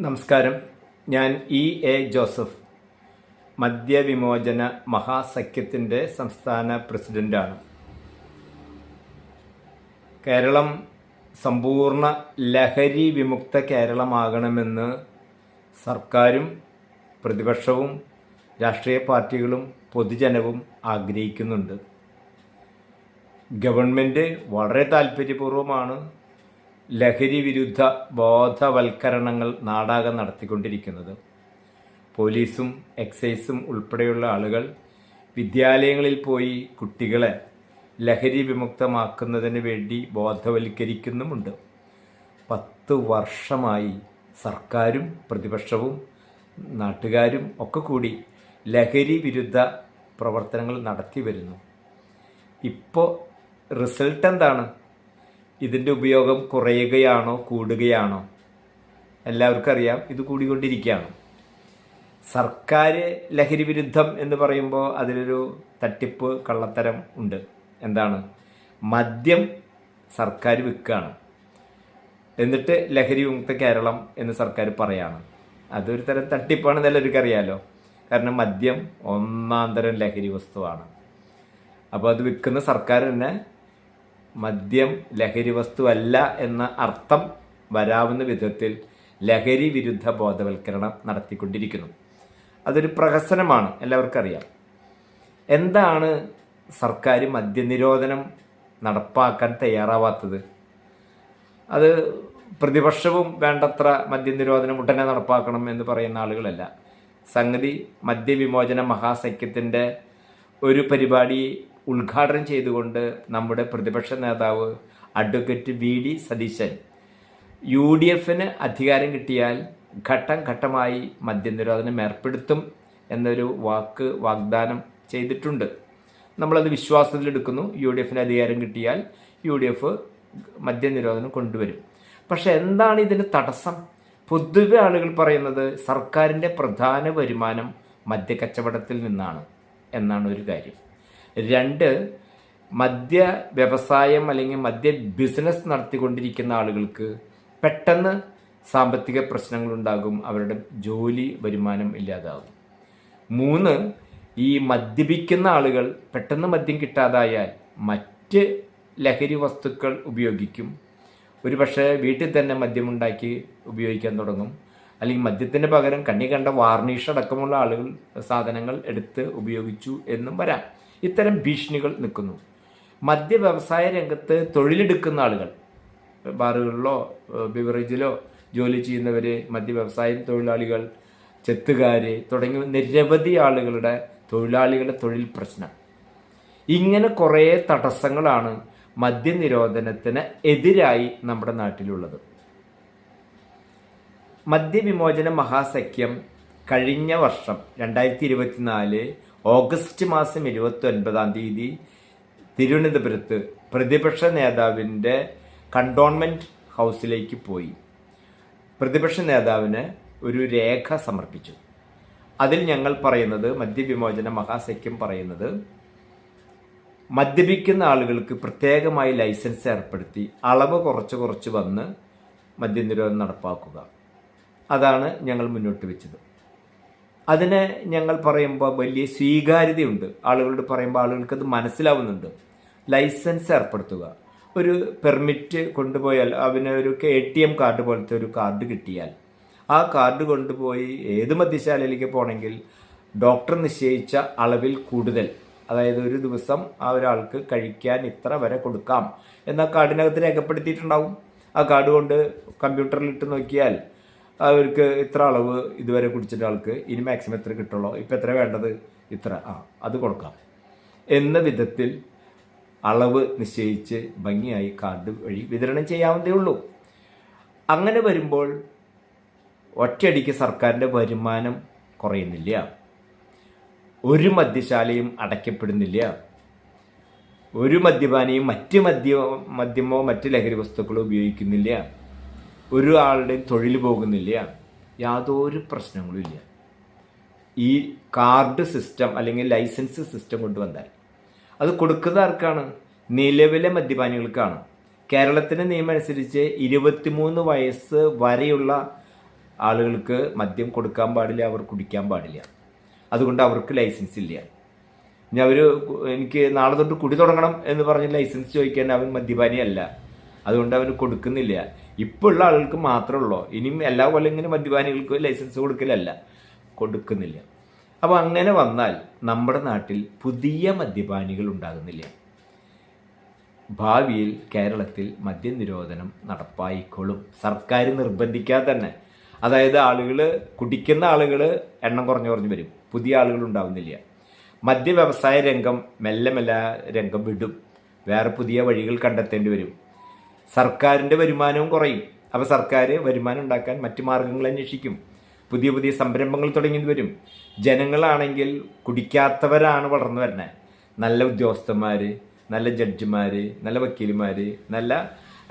നമസ്കാരം. ഞാൻ E. A. Joseph മദ്യവിമോചന മഹാസഖ്യത്തിന്റെ സംസ്ഥാന പ്രസിഡന്റാണ് കേരളം സമ്പൂർണ ലഹരി വിമുക്ത കേരളമാകണമെന്ന് സർക്കാരും പ്രതിപക്ഷവും രാഷ്ട്രീയ പാർട്ടികളും പൊതുജനവും ആഗ്രഹിക്കുന്നുണ്ട്. ഗവൺമെന്റ് വളരെ താല്പര്യപൂർവമാണ് ലഹരി വിരുദ്ധ ബോധവൽക്കരണങ്ങൾ നാടാകെ നടത്തിക്കൊണ്ടിരിക്കുന്നത്. പോലീസും എക്സൈസും ഉൾപ്പെടെയുള്ള ആളുകൾ വിദ്യാലയങ്ങളിൽ പോയി കുട്ടികളെ ലഹരി വിമുക്തമാക്കുന്നതിന് വേണ്ടി ബോധവൽക്കരിക്കുന്നുമുണ്ട്. പത്ത് വർഷമായി സർക്കാരും പ്രതിപക്ഷവും നാട്ടുകാരും ഒക്കെ കൂടി ലഹരി വിരുദ്ധ പ്രവർത്തനങ്ങൾ നടത്തി വരുന്നു ഇപ്പോൾ റിസൾട്ട് എന്താണ്? ഇതിന്റെ ഉപയോഗം കുറയുകയാണോ കൂടുകയാണോ? എല്ലാവർക്കും അറിയാം ഇത് കൂടിക്കൊണ്ടിരിക്കുകയാണ്. സർക്കാർ ലഹരി വിരുദ്ധം എന്ന് പറയുമ്പോൾ അതിലൊരു തട്ടിപ്പ് കള്ളത്തരം ഉണ്ട്. എന്താണ്? മദ്യം സർക്കാർ വിൽക്കുകയാണ്. എന്നിട്ട് ലഹരി വിമുക്ത കേരളം എന്ന് സർക്കാർ പറയാണ്. അതൊരു തരം തട്ടിപ്പാണെന്ന് എല്ലാവർക്കും അറിയാമല്ലോ കാരണം മദ്യം ഒന്നാം തരം ലഹരി വസ്തുവാണ്. അപ്പോൾ അത് വിൽക്കുന്ന സർക്കാർ തന്നെ മദ്യം ലഹരി വസ്തുവല്ല എന്ന അർത്ഥം വരാവുന്ന വിധത്തിൽ ലഹരി വിരുദ്ധ ബോധവൽക്കരണം നടത്തിക്കൊണ്ടിരിക്കുന്നു. അതൊരു പ്രഹസനമാണ് എല്ലാവർക്കും അറിയാം എന്താണ് സർക്കാർ മദ്യനിരോധനം നടപ്പാക്കാൻ തയ്യാറാവാത്തത്? അത് പ്രതിപക്ഷവും വേണ്ടത്ര മദ്യനിരോധനം ഉടനെ നടപ്പാക്കണം എന്ന് പറയുന്ന ആളുകളല്ല. സംഗതി മദ്യവിമോചന മഹാസഖ്യത്തിന്റെ ഒരു പരിപാടി ഉദ്ഘാടനം ചെയ്തുകൊണ്ട് നമ്മുടെ പ്രതിപക്ഷ നേതാവ് advocate V D Satheesan. U D എഫിന് അധികാരം കിട്ടിയാൽ ഘട്ടം ഘട്ടമായി മദ്യനിരോധനം ഏർപ്പെടുത്തും എന്നൊരു വാക്ക് വാഗ്ദാനം ചെയ്തിട്ടുണ്ട്. നമ്മളത് വിശ്വാസത്തിലെടുക്കുന്നു യു ഡി എഫിന് അധികാരം കിട്ടിയാൽ യു ഡി എഫ് മദ്യനിരോധനം കൊണ്ടുവരും. പക്ഷെ എന്താണ് ഇതിന് തടസ്സം? പൊതുവെ ആളുകൾ പറയുന്നത് സർക്കാരിന്റെ പ്രധാന വരുമാനം മദ്യക്കച്ചവടത്തിൽ നിന്നാണ് എന്നാണ് ഒരു കാര്യം. രണ്ട് മദ്യ വ്യവസായം അല്ലെങ്കിൽ മദ്യ ബിസിനസ് നടത്തിക്കൊണ്ടിരിക്കുന്ന ആളുകൾക്ക് പെട്ടെന്ന് സാമ്പത്തിക പ്രശ്നങ്ങളുണ്ടാകും അവരുടെ ജോലി വരുമാനം ഇല്ലാതാകും. മൂന്ന് ഈ മദ്യപിക്കുന്ന ആളുകൾ പെട്ടെന്ന് മദ്യം കിട്ടാതായാൽ മറ്റ് ലഹരി വസ്തുക്കൾ ഉപയോഗിക്കും. ഒരു പക്ഷേ വീട്ടിൽ തന്നെ മദ്യമുണ്ടാക്കി ഉപയോഗിക്കാൻ തുടങ്ങും. അല്ലെങ്കിൽ മദ്യത്തിന് പകരം കണ്ണി കണ്ട വാർണിഷ് അടക്കമുള്ള ആളുകൾ സാധനങ്ങൾ എടുത്ത് ഉപയോഗിച്ചു എന്നും വരാം. ഇത്തരം ഭീഷണികൾ നിൽക്കുന്നു. മദ്യ വ്യവസായ രംഗത്ത് തൊഴിലെടുക്കുന്ന ആളുകൾ ബാറുകളിലോ ബിവറേജിലോ ജോലി ചെയ്യുന്നവർ മദ്യ വ്യവസായ തൊഴിലാളികൾ ചെത്തുകാർ തുടങ്ങിയ നിരവധി ആളുകളുടെ തൊഴിലാളികളുടെ തൊഴിൽ പ്രശ്നം. ഇങ്ങനെ കുറേ തടസ്സങ്ങളാണ് മദ്യനിരോധനത്തിന് എതിരായി നമ്മുടെ നാട്ടിലുള്ളത്. മദ്യവിമോചന മഹാസഖ്യം കഴിഞ്ഞ വർഷം രണ്ടായിരത്തി ഇരുപത്തിനാല് ഓഗസ്റ്റ് മാസം ഇരുപത്തി ഒൻപതാം തീയതി തിരുവനന്തപുരത്ത് പ്രതിപക്ഷ നേതാവിന്റെ കണ്ടോൺമെന്റ് ഹൗസിലേക്ക് പോയി. പ്രതിപക്ഷ നേതാവിന് ഒരു രേഖ സമർപ്പിച്ചു. അതിൽ ഞങ്ങൾ പറയുന്നത് മദ്യവിമോചന മഹാസഖ്യം പറയുന്നത് മദ്യപിക്കുന്ന ആളുകൾക്ക് പ്രത്യേകമായി ലൈസൻസ് ഏർപ്പെടുത്തി അളവ് കുറച്ച് കുറച്ച് വന്ന് മദ്യനിരോധനം നടപ്പാക്കുക. അതാണ് ഞങ്ങൾ മുന്നോട്ട് വെച്ചത്. അതിനെ ഞങ്ങൾ പറയുമ്പോൾ വലിയ സ്വീകാര്യതയുണ്ട്. ആളുകളോട് പറയുമ്പോൾ ആളുകൾക്ക് അത് മനസ്സിലാവുന്നുണ്ട്. ലൈസൻസ് ഏർപ്പെടുത്തുക. ഒരു പെർമിറ്റ് കൊണ്ടുപോയാൽ അവന് ഒരു എ ടി എം കാർഡ് പോലത്തെ ഒരു കാർഡ് കിട്ടിയാൽ ആ കാർഡ് കൊണ്ടുപോയി ഏത് മദ്യശാലയിലേക്ക് പോകണമെങ്കിൽ ഡോക്ടർ നിശ്ചയിച്ച അളവിൽ കൂടുതൽ അതായത് ഒരു ദിവസം ആ ഒരാൾക്ക് കഴിക്കാൻ ഇത്ര വരെ കൊടുക്കാം. എന്ന കാർഡിനകത്ത് രേഖപ്പെടുത്തിയിട്ടുണ്ടാവും. ആ കാർഡ് കൊണ്ട് കമ്പ്യൂട്ടറിൽ ഇട്ട് നോക്കിയാൽ അവർക്ക് ഇത്ര അളവ് ഇതുവരെ കുടിച്ചിട്ട് ആൾക്ക് ഇനി മാക്സിമം എത്ര കിട്ടുള്ളൂ? ഇപ്പം എത്ര വേണ്ടത്? ഇത്ര. ആ അത് കൊടുക്കാം. എന്ന വിധത്തിൽ അളവ് നിശ്ചയിച്ച് ഭംഗിയായി കാർഡ് വഴി വിതരണം ചെയ്യാവുന്നതേ ഉള്ളൂ. അങ്ങനെ വരുമ്പോൾ ഒറ്റയടിക്ക് സർക്കാരിന്റെ വരുമാനം കുറയുന്നില്ല. ഒരു മദ്യശാലയും അടയ്ക്കപ്പെടുന്നില്ല. ഒരു മദ്യപാനിയും മറ്റ് മദ്യ മദ്യമോ മറ്റ് ലഹരി വസ്തുക്കളോ ഉപയോഗിക്കുന്നില്ല. ഒരു ആളുടെയും തൊഴിൽ പോകുന്നില്ല. യാതൊരു പ്രശ്നങ്ങളും ഇല്ല. ഈ കാർഡ് സിസ്റ്റം അല്ലെങ്കിൽ ലൈസൻസ് സിസ്റ്റം കൊണ്ടുവന്നാൽ അത് കൊടുക്കുന്ന ആർക്കാണ്? നിലവിലെ മദ്യപാനികൾക്കാണ്. കേരളത്തിന്റെ നിയമം അനുസരിച്ച് ഇരുപത്തിമൂന്ന് വയസ്സ് വരെയുള്ള ആളുകൾക്ക് മദ്യം കൊടുക്കാൻ പാടില്ല അവർ കുടിക്കാൻ പാടില്ല. അതുകൊണ്ട് അവർക്ക് ലൈസൻസ് ഇല്ല. ഇനി അവർ എനിക്ക് നാളെ തൊട്ട് കുടി തുടങ്ങണം എന്ന് പറഞ്ഞ് ലൈസൻസ് ചോദിക്കാൻ അവൻ മദ്യപാനിയല്ല. അതുകൊണ്ട് അവർ കൊടുക്കുന്നില്ല. ഇപ്പോൾ ഉള്ള ആളുകൾക്ക് മാത്രമേ ഉള്ളൂ ഇനിയും എല്ലാ കൊല്ലം ഇങ്ങനെ മദ്യപാനികൾക്ക് ലൈസൻസ് കൊടുക്കലല്ല. കൊടുക്കുന്നില്ല. അപ്പോൾ അങ്ങനെ വന്നാൽ നമ്മുടെ നാട്ടിൽ പുതിയ മദ്യപാനികൾ ഉണ്ടാകുന്നില്ല. ഭാവിയിൽ കേരളത്തിൽ മദ്യനിരോധനം നടപ്പായിക്കൊള്ളും സർക്കാർ നിർബന്ധിക്കാതെ തന്നെ. അതായത് ആളുകൾ കുടിക്കുന്ന ആളുകൾ എണ്ണം കുറഞ്ഞു കുറഞ്ഞു വരും. പുതിയ ആളുകൾ ഉണ്ടാവുന്നില്ല. മദ്യ വ്യവസായ രംഗം മെല്ലെ മെല്ലെ രംഗം വിടും. വേറെ പുതിയ വഴികൾ കണ്ടെത്തേണ്ടി വരും. സർക്കാരിന്റെ വരുമാനവും കുറയും. അപ്പോൾ സർക്കാർ വരുമാനം ഉണ്ടാക്കാൻ മറ്റു മാർഗങ്ങൾ അന്വേഷിക്കും. പുതിയ പുതിയ സംരംഭങ്ങൾ തുടങ്ങി വരും. ജനങ്ങളാണെങ്കിൽ കുടിക്കാത്തവരാണ് വളർന്നു വരുന്നത്. നല്ല ഉദ്യോഗസ്ഥന്മാർ നല്ല ജഡ്ജിമാർ നല്ല വക്കീലുമാർ നല്ല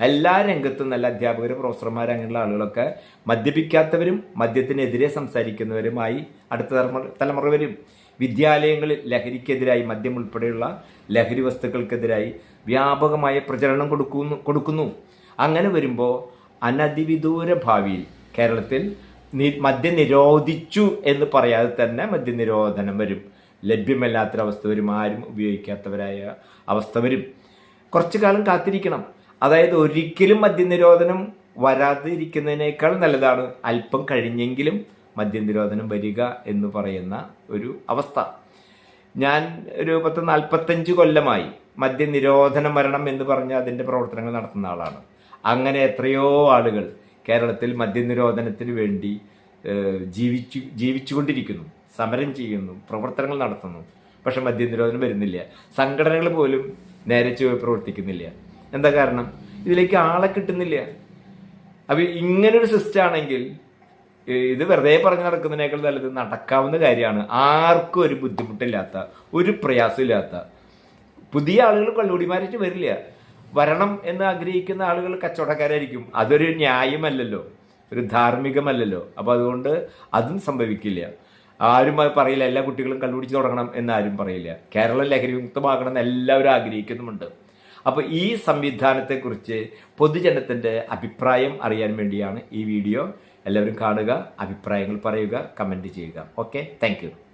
എല്ലാ രംഗത്തും നല്ല അധ്യാപകർ പ്രൊഫസർമാർ അങ്ങനെയുള്ള ആളുകളൊക്കെ മദ്യപിക്കാത്തവരും മദ്യത്തിനെതിരെ സംസാരിക്കുന്നവരുമായി അടുത്ത തലമുറ വരും. വിദ്യാലയങ്ങളിൽ ലഹരിക്കെതിരായി മദ്യം ഉൾപ്പെടെയുള്ള ലഹരി വസ്തുക്കൾക്കെതിരായി വ്യാപകമായ പ്രചരണം കൊടുക്കുന്നു കൊടുക്കുന്നു. അങ്ങനെ വരുമ്പോൾ അനധിവിദൂര ഭാവിയിൽ കേരളത്തിൽ മദ്യം നിരോധിച്ചു എന്ന് പറയാതെ തന്നെ മദ്യനിരോധനം വരും. ലഭ്യമല്ലാത്തൊരവസ്ഥ വരും ആരും ഉപയോഗിക്കാത്തവരായ അവസ്ഥ വരും. കുറച്ചു കാലം കാത്തിരിക്കണം. അതായത് ഒരിക്കലും മദ്യനിരോധനം വരാതിരിക്കുന്നതിനേക്കാൾ നല്ലതാണ് അല്പം കഴിഞ്ഞെങ്കിലും മദ്യനിരോധനം വരിക എന്ന് പറയുന്ന ഒരു അവസ്ഥ. ഞാൻ ഒരു പത്ത് നാൽപ്പത്തഞ്ച് കൊല്ലമായി മദ്യനിരോധനം മരണം എന്ന് പറഞ്ഞ് അതിന്റെ പ്രവർത്തനങ്ങൾ നടത്തുന്ന ആളാണ്. അങ്ങനെ എത്രയോ ആളുകൾ കേരളത്തിൽ മദ്യനിരോധനത്തിന് വേണ്ടി ജീവിച്ചു ജീവിച്ചുകൊണ്ടിരിക്കുന്നു. സമരം ചെയ്യുന്നു പ്രവർത്തനങ്ങൾ നടത്തുന്നു. പക്ഷെ മദ്യനിരോധനം വരുന്നില്ല. സംഘടനകൾ പോലും നേരെ ചുവ പ്രവർത്തിക്കുന്നില്ല. എന്താ കാരണം? ഇതിലേക്ക് ആളെ കിട്ടുന്നില്ല. അപ്പൊ ഇങ്ങനൊരു സിസ്റ്റം ആണെങ്കിൽ ഇത് വെറുതെ പറഞ്ഞ് നടക്കുന്നതിനേക്കാൾ നല്ലത് നടക്കാവുന്ന കാര്യമാണ്. ആർക്കും ഒരു ബുദ്ധിമുട്ടില്ലാത്ത ഒരു പ്രയാസമില്ലാത്ത പുതിയ ആളുകൾ കള്ളുകുടിമാരായിട്ട് വരില്ല. വരണം എന്ന് ആഗ്രഹിക്കുന്ന ആളുകൾ കച്ചവടക്കാരായിരിക്കും. അതൊരു ന്യായമല്ലല്ലോ. ഒരു ധാർമ്മികമല്ലല്ലോ. അപ്പോൾ അതുകൊണ്ട് അതും സംഭവിക്കില്ല. ആരും അത് പറയില്ല എല്ലാ കുട്ടികളും കള്ളുപിടിച്ച് തുടങ്ങണം എന്ന് ആരും പറയില്ല. കേരളം ലഹരി മുക്തമാകണം എന്ന് എല്ലാവരും ആഗ്രഹിക്കുന്നുമുണ്ട്. അപ്പോൾ ഈ സംവിധാനത്തെക്കുറിച്ച് പൊതുജനത്തിന്റെ അഭിപ്രായം അറിയാൻ വേണ്ടിയാണ് ഈ വീഡിയോ. എല്ലാവരും കാണുക അഭിപ്രായങ്ങൾ പറയുക കമന്റ് ചെയ്യുക. Okay thank